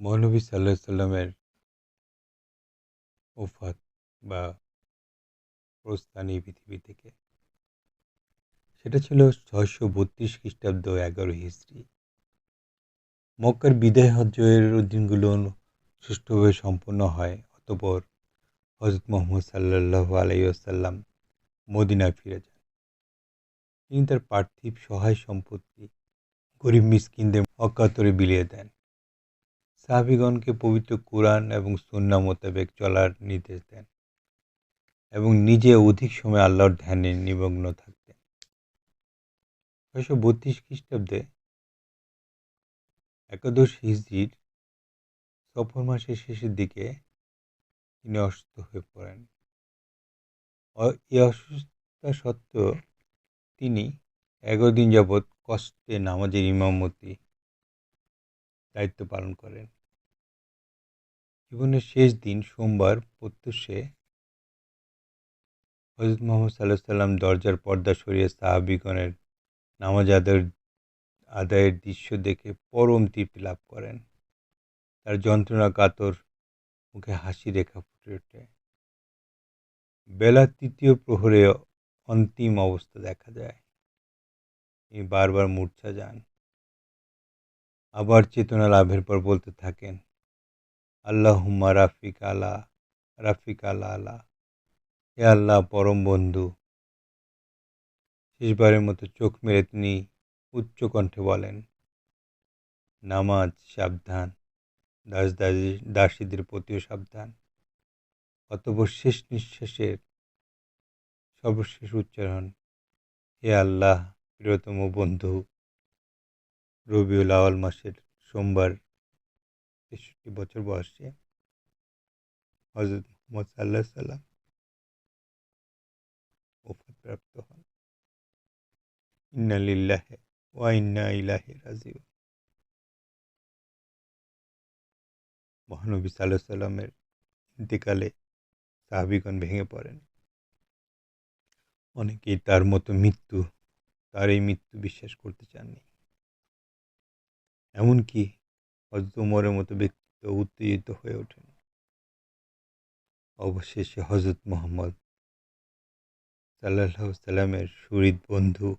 মহানবী সাল্লাহ সাল্লামের ওফাত বা প্রস্থান এই পৃথিবী থেকে। সেটা ছিল ছয়শো বত্রিশ খ্রিস্টাব্দ এগারো হিস্ট্রি মক্কার বিদায় হজ্জের দিনগুলো সুষ্ঠুভাবে সম্পন্ন হয়, অতপর হজরত মোহাম্মদ সাল্লাহ আলাইসাল্লাম মদিনায় ফিরে যান। তিনি তার পার্থিব সহায় সম্পত্তি গরিব মিসকিনদের অকাতরে বিলিয়ে দেন। সাহাবিগণকে পবিত্র কোরআন এবং সুন্না মোতাবেক চলার নির্দেশ দেন এবং নিজে অধিক সময় আল্লাহর ধ্যানে নিমগ্ন থাকতেন। ছয়শো বত্রিশ খ্রিস্টাব্দে একাদশ হিজড়ির সফর মাসের শেষের দিকে তিনি অসুস্থ হয়ে পড়েন। এই অসুস্থতা সত্ত্বেও তিনি এগারো দিন যাবৎ কষ্টে নামাজের ইমামতি দায়িত্ব পালন করেন। জীবনের শেষ দিন সোমবার, প্রত্যুষে হজরত মোহাম্মদ সাল্লাহ সাল্লাম দরজার পর্দা সরিয়ে সাহাবিগণের নামাজ আদায়ের আদায়ের দৃশ্য দেখে পরম তৃপ্তি লাভ করেন। তার যন্ত্রণা কাতর, মুখে হাসি রেখা ফুটে ওঠে। বেলা তৃতীয় প্রহরে অন্তিম অবস্থা দেখা যায়। তিনি বারবার মূর্ছা যান। আবার চেতনা লাভের পর বলতে থাকেন আল্লাহ হুম্মা রাফিক আলা রাফিক আলা আলা। হে আল্লাহ পরম বন্ধু, শেষবারের মতো চোখ মেরে তিনি উচ্চ কণ্ঠে বলেন, নামাজ সাবধান, দাস দাসী, দাসীদের প্রতিও সাবধান। অতপর শেষ নিঃশ্বাসের সর্বশেষ উচ্চারণ, হে আল্লাহ, প্রিয়তম বন্ধু, রবিউল আওয়াল মাসের সোমবার তেষট্টি বছর বয়সে হজরত মোহাম্মদ সাল্লাহ সাল্লাম প্রাপ্ত হন। ইন্নালিল্লাহে ওয়া ইন্না ইলাহি রাজিউ মহানবী সাল্লাহ সাল্লামের ইন্তেকালে সাহাবিগণ ভেঙে পড়েন। অনেকেই তার মতো মৃত্যু, তার এই মৃত্যু বিশ্বাস করতে চাননি। এমনকি হজরত উমরের মতো ব্যক্তিত্ব উত্তেজিত হয়ে ওঠেন অবশেষে হজরত মোহাম্মদ সাল্লাহ সাল্লামের শরীর বন্ধু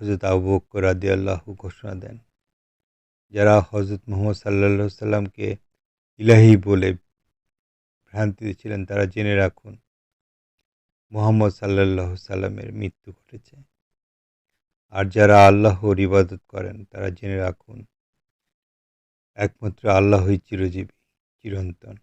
হজরত আবু বক্কর রাদি আল্লাহু ঘোষণা দেন, যারা হজরত মোহাম্মদ সাল্লা সাল্লামকে ইলাহি বলে ভ্রান্তিতে ছিলেন, তারা জেনে রাখুন, মোহাম্মদ সাল্লাহ সাল্লামের মৃত্যু ঘটেছে। আর যারা আল্লাহর ইবাদত করেন, তারা জেনে রাখুন একমাত্র আল্লাহই চিরজীবী চিরন্তন।